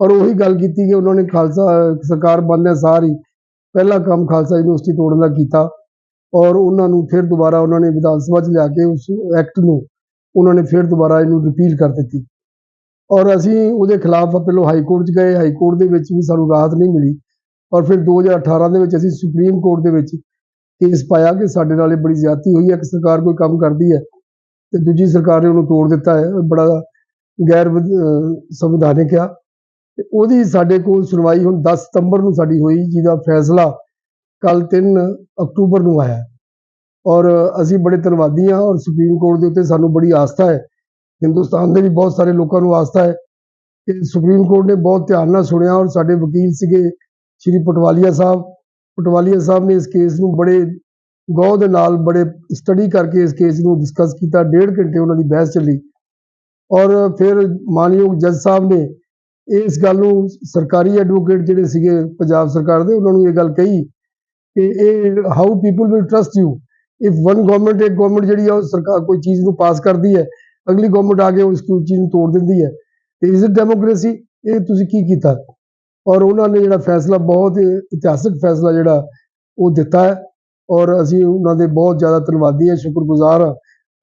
ਔਰ ਉਹੀ ਗੱਲ ਕੀਤੀ ਕਿ ਉਹਨਾਂ ਨੇ ਖਾਲਸਾ, ਸਰਕਾਰ ਬਣਦਿਆਂ ਸਾਰ ਹੀ ਪਹਿਲਾ ਕੰਮ ਖਾਲਸਾ ਯੂਨੀਵਰਸਿਟੀ ਤੋੜਨ ਦਾ ਕੀਤਾ ਔਰ ਉਹਨਾਂ ਨੂੰ ਫਿਰ ਦੁਬਾਰਾ ਉਹਨਾਂ ਨੇ ਵਿਧਾਨ ਸਭਾ 'ਚ ਲਿਆ ਕੇ ਉਸ ਐਕਟ ਨੂੰ ਉਹਨਾਂ ਨੇ ਫਿਰ ਦੁਬਾਰਾ ਇਹਨੂੰ ਰਿਪੀਲ ਕਰ ਦਿੱਤੀ। ਔਰ ਅਸੀਂ ਉਹਦੇ ਖਿਲਾਫ ਪਹਿਲਾਂ ਹਾਈ ਕੋਰਟ 'ਚ ਗਏ, ਹਾਈ ਕੋਰਟ ਦੇ ਵਿੱਚ ਵੀ ਸਾਨੂੰ ਰਾਹਤ ਨਹੀਂ ਮਿਲੀ। ਔਰ ਫਿਰ 2018 ਦੇ ਵਿੱਚ ਅਸੀਂ ਸੁਪਰੀਮ ਕੋਰਟ ਦੇ ਵਿੱਚ ਕੇਸ ਪਾਇਆ ਕਿ ਸਾਡੇ ਨਾਲ ਇਹ ਬੜੀ ਜ਼ਿਆਦਤੀ ਹੋਈ ਹੈ ਕਿ ਸਰਕਾਰ ਕੋਈ ਕੰਮ ਕਰਦੀ ਹੈ ਤੇ ਦੂਜੀ ਸਰਕਾਰ ਨੇ ਉਹਨੂੰ ਤੋੜ ਦਿੱਤਾ ਹੈ ਬੜਾ ਗੈਰ ਸੰਵਿਧਾਨਿਕ ਆ। ਤੇ ਉਹਦੀ ਸਾਡੇ ਕੋਲ ਸੁਣਵਾਈ ਹੁਣ 10 ਸਤੰਬਰ ਨੂੰ ਸਾਡੀ ਹੋਈ, ਜਿਹਦਾ ਫੈਸਲਾ ਕੱਲ 3 ਅਕਤੂਬਰ ਨੂੰ ਆਇਆ। ਔਰ ਅਸੀਂ ਬੜੇ ਧੰਨਵਾਦੀ ਹਾਂ ਔਰ ਸੁਪਰੀਮ ਕੋਰਟ ਦੇ ਉੱਤੇ ਸਾਨੂੰ ਬੜੀ ਆਸਥਾ ਹੈ ਹਿੰਦੁਸਤਾਨ ਦੇ ਵੀ ਬਹੁਤ ਸਾਰੇ ਲੋਕਾਂ ਨੂੰ ਆਸਥਾ ਹੈ ਕਿ ਸੁਪਰੀਮ ਕੋਰਟ ਨੇ ਬਹੁਤ ਧਿਆਨ ਨਾਲ ਸੁਣਿਆ ਔਰ ਸਾਡੇ ਵਕੀਲ ਸੀਗੇ ਸ਼੍ਰੀ ਪਟਵਾਲੀਆ ਸਾਹਿਬ। ਪਟਵਾਲੀਆ ਸਾਹਿਬ ਨੇ ਇਸ ਕੇਸ ਨੂੰ ਬੜੇ ਗੌਰ ਦੇ ਨਾਲ, ਬੜੇ ਸਟੱਡੀ ਕਰਕੇ ਇਸ ਕੇਸ ਨੂੰ ਡਿਸਕਸ ਕੀਤਾ। ਡੇਢ ਘੰਟੇ ਉਹਨਾਂ ਦੀ ਬਹਿਸ ਚੱਲੀ। ਔਰ ਫਿਰ ਮਾਨਯੋਗ ਜੱਜ ਸਾਹਿਬ ਨੇ ਇਸ ਗੱਲ ਨੂੰ ਸਰਕਾਰੀ ਐਡਵੋਕੇਟ ਜਿਹੜੇ ਸੀਗੇ ਪੰਜਾਬ ਸਰਕਾਰ ਦੇ, ਉਹਨਾਂ ਨੂੰ ਇਹ ਗੱਲ ਕਹੀ ਕਿ ਇਹ how people will trust you if one government ਇੱਕ ਗਵਰਨਮੈਂਟ ਜਿਹੜੀ ਆ ਉਹ ਸਰਕਾਰ ਕੋਈ ਚੀਜ਼ ਨੂੰ ਪਾਸ ਕਰਦੀ ਹੈ ਅਗਲੀ ਗਵਰਨਮੈਂਟ ਆ ਕੇ ਉਸ ਚੀਜ਼ ਨੂੰ ਤੋੜ ਦਿੰਦੀ ਹੈ। ਤੇ ਇਜ਼ ਡੈਮੋਕ੍ਰੇਸੀ ਇਹ ਤੁਸੀਂ ਕੀ ਕੀਤਾ? ਔਰ ਉਹਨਾਂ ਨੇ ਜਿਹੜਾ ਫੈਸਲਾ, ਬਹੁਤ ਇਤਿਹਾਸਕ ਫੈਸਲਾ ਜਿਹੜਾ ਉਹ ਦਿੱਤਾ ਹੈ। ਔਰ ਅਸੀਂ ਉਹਨਾਂ ਦੇ ਬਹੁਤ ਜ਼ਿਆਦਾ ਧੰਨਵਾਦੀ ਹਾਂ, ਸ਼ੁਕਰਗੁਜ਼ਾਰ ਹਾਂ।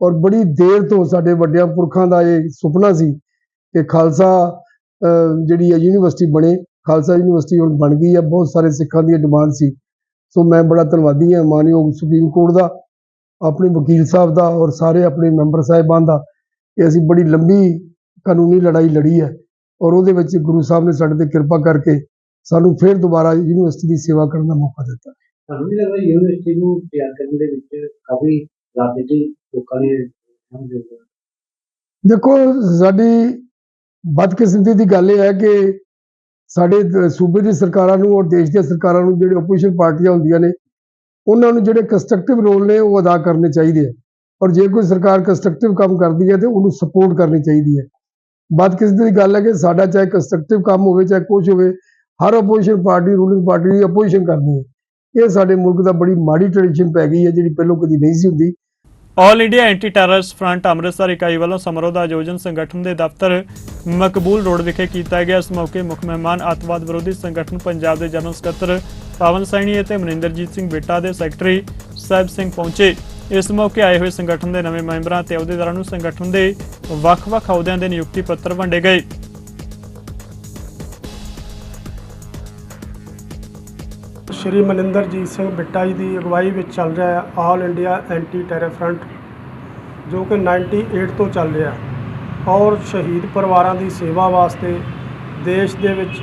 ਔਰ ਬੜੀ ਦੇਰ ਤੋਂ ਸਾਡੇ ਵੱਡਿਆਂ ਪੁਰਖਾਂ ਦਾ ਇਹ ਸੁਪਨਾ ਸੀ ਕਿ ਖਾਲਸਾ ਜਿਹੜੀ ਹੈ ਯੂਨੀਵਰਸਿਟੀ ਬਣੇ। ਖਾਲਸਾ ਯੂਨੀਵਰਸਿਟੀ ਹੁਣ ਬਣ ਗਈ ਹੈ। ਬਹੁਤ ਸਾਰੇ ਸਿੱਖਾਂ ਦੀ ਡਿਮਾਂਡ ਸੀ। ਸੋ ਮੈਂ ਬੜਾ ਧੰਨਵਾਦੀ ਹਾਂ ਮਾਨਯੋਗ ਸੁਪਰੀਮ ਕੋਰਟ ਦਾ, ਆਪਣੇ ਵਕੀਲ ਸਾਹਿਬ ਦਾ ਔਰ ਸਾਰੇ ਆਪਣੇ ਮੈਂਬਰ ਸਾਹਿਬਾਨ ਦਾ। ਕਿ ਅਸੀਂ ਬੜੀ ਲੰਬੀ ਕਾਨੂੰਨੀ ਲੜਾਈ ਲੜੀ ਹੈ ਔਰ ਉਹਦੇ ਵਿੱਚ ਗੁਰੂ ਸਾਹਿਬ ਨੇ ਸਾਡੇ ਤੇ ਕਿਰਪਾ ਕਰਕੇ ਸਾਨੂੰ ਫਿਰ ਦੁਬਾਰਾ ਯੂਨੀਵਰਸਿਟੀ ਦੀ ਸੇਵਾ ਕਰਨ ਦਾ ਮੌਕਾ ਦਿੱਤਾ। ਸਾਨੂੰ ਨਹੀਂ ਲੱਗਦਾ ਯੂਨੀਵਰਸਿਟੀ ਨੂੰ ਤਿਆਰ ਕਰਨ ਦੇ ਵਿੱਚ ਕਾਫੀ ਰਾਜਨੀਤੀ ਲੋਕਾਂ ਨੇ ਅਹਿਮ ਯੋਗਦਾਨ ਦੇਖੋ ਸਾਡੀ ਬਦਕਿਸਮਤੀ ਦੀ ਗੱਲ ਇਹ ਹੈ ਕਿ ਸਾਡੇ ਸੂਬੇ ਦੀ ਸਰਕਾਰਾਂ ਨੂੰ ਔਰ ਦੇਸ਼ ਦੀਆਂ ਸਰਕਾਰਾਂ ਨੂੰ ਜਿਹੜੇ ਆਪੋਜੀਸ਼ਨ ਪਾਰਟੀਆਂ ਹੁੰਦੀਆਂ ਨੇ ਉਹਨਾਂ ਨੂੰ ਜਿਹੜੇ ਕੰਸਟਰਕਟਿਵ ਰੋਲ ਨੇ ਉਹ ਅਦਾ ਕਰਨੇ ਚਾਹੀਦੇ ਆ। ਔਰ ਜੇ ਕੋਈ ਸਰਕਾਰ ਕੰਸਟਰਕਟਿਵ ਕੰਮ ਕਰਦੀ ਹੈ ਤੇ ਉਹਨੂੰ ਸਪੋਰਟ ਕਰਨੀ ਚਾਹੀਦੀ ਹੈ। ਬਦਕਿਸਮਤੀ ਦੀ ਗੱਲ ਹੈ ਕਿ ਸਾਡਾ ਚਾਹੇ ਕੰਸਟਰਕਟਿਵ ਕੰਮ ਹੋਵੇ, ਚਾਹੇ ਕੁਝ ਹੋਵੇ, ਹਰ ਆਪੋਜੀਸ਼ਨ ਪਾਰਟੀ ਰੂਲਿੰਗ ਪਾਰਟੀ ਦੀ ਆਪੋਜੀਸ਼ਨ ਕਰਦੀ ਹੈ। ਇਹ ਸਾਡੇ ਮੁਲਕ ਦਾ ਬੜੀ ਮਾੜੀ ਟ੍ਰੈਡੀਸ਼ਨ ਪੈ ਗਈ ਹੈ, ਜਿਹੜੀ ਪਹਿਲਾਂ ਕਦੀ ਨਹੀਂ ਸੀ ਹੁੰਦੀ। All India Anti Terrorist Front Amritsar ਇਕਾਈ ਵੱਲੋਂ ਸਮਾਰੋਹ ਦਾ ਆਯੋਜਨ ਸੰਗਠਨ ਦੇ ਦਫ਼ਤਰ ਮਕਬੂਲ ਰੋਡ ਵਿਖੇ ਕੀਤਾ ਗਿਆ। ਇਸ ਮੌਕੇ ਮੁੱਖ ਮਹਿਮਾਨ ਅੱਤਵਾਦ ਵਿਰੋਧੀ ਸੰਗਠਨ ਪੰਜਾਬ ਦੇ ਜਨਰਲ ਸਕੱਤਰ ਪਾਵਨ ਸੈਣੀ ਅਤੇ ਮਨਿੰਦਰਜੀਤ ਸਿੰਘ ਬੇਟਾ ਦੇ ਸੈਕਟਰੀ ਸਾਹਿਬ ਸਿੰਘ ਪਹੁੰਚੇ। ਇਸ ਮੌਕੇ ਆਏ ਹੋਏ ਸੰਗਠਨ ਦੇ ਨਵੇਂ ਮੈਂਬਰਾਂ ਤੇ ਅਹੁਦੇਦਾਰਾਂ ਨੂੰ ਸੰਗਠਨ ਦੇ ਵੱਖ-ਵੱਖ ਅਹੁਦਿਆਂ ਦੇ ਨਿਯੁਕਤੀ ਪੱਤਰ ਵੰਡੇ ਗਏ। ਸ਼੍ਰੀ ਮਨਿੰਦਰਜੀਤ ਸਿੰਘ ਬਿੱਟਾ ਜੀ ਦੀ ਅਗਵਾਈ ਵਿੱਚ ਚੱਲ ਰਿਹਾ ਹੈ All India Anti Terror Front ਜੋ ਕਿ 98 ਤੋਂ ਚੱਲ ਰਿਹਾ ਔਰ ਸ਼ਹੀਦ ਪਰਿਵਾਰਾਂ ਦੀ ਸੇਵਾ ਵਾਸਤੇ ਦੇਸ਼ ਦੇ ਵਿੱਚ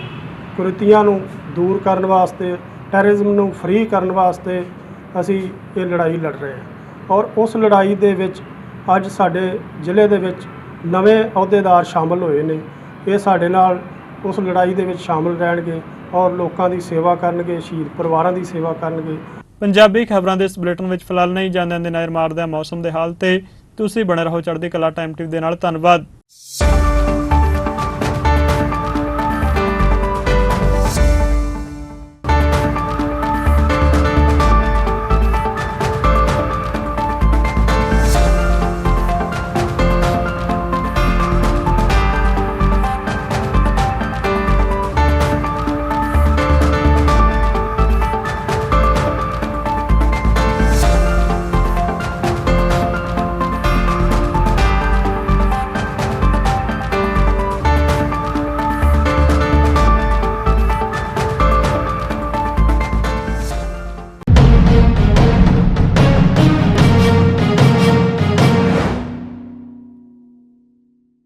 ਕੁਰੀਤੀਆਂ ਨੂੰ ਦੂਰ ਕਰਨ ਵਾਸਤੇ ਟੈਰਰਿਜ਼ਮ ਨੂੰ ਫ੍ਰੀ ਕਰਨ ਵਾਸਤੇ ਅਸੀਂ ਇਹ ਲੜਾਈ ਲੜ ਰਹੇ ਹਾਂ। ਔਰ ਉਸ ਲੜਾਈ ਦੇ ਵਿੱਚ ਅੱਜ ਸਾਡੇ ਜ਼ਿਲ੍ਹੇ ਦੇ ਵਿੱਚ ਨਵੇਂ ਅਹੁਦੇਦਾਰ ਸ਼ਾਮਲ ਹੋਏ ਨੇ। ਇਹ ਸਾਡੇ ਨਾਲ ਉਸ ਲੜਾਈ ਦੇ ਵਿੱਚ ਸ਼ਾਮਲ ਰਹਿਣਗੇ ਔਰ ਲੋਕਾਂ ਦੀ ਸੇਵਾ ਕਰਨਗੇ, ਸ਼ਹੀਦ ਪਰਿਵਾਰਾਂ ਦੀ ਸੇਵਾ ਕਰਨਗੇ। ਪੰਜਾਬੀ ਖਬਰਾਂ ਦੇ ਇਸ ਬੁਲੇਟਿਨ ਵਿੱਚ ਫਿਲਹਾਲ ਨਹੀਂ ਜਾਂਦੇ ਦੇ ਨਜ਼ਰ ਮਾਰਦਾ ਮੌਸਮ ਦੇ ਹਾਲ ਤੇ। ਤੁਸੀਂ ਬਣੇ ਰਹੋ ਚੜ੍ਹਦੀ ਕਲਾ ਟਾਈਮ ਟਿਪ ਦੇ ਨਾਲ। ਧੰਨਵਾਦ।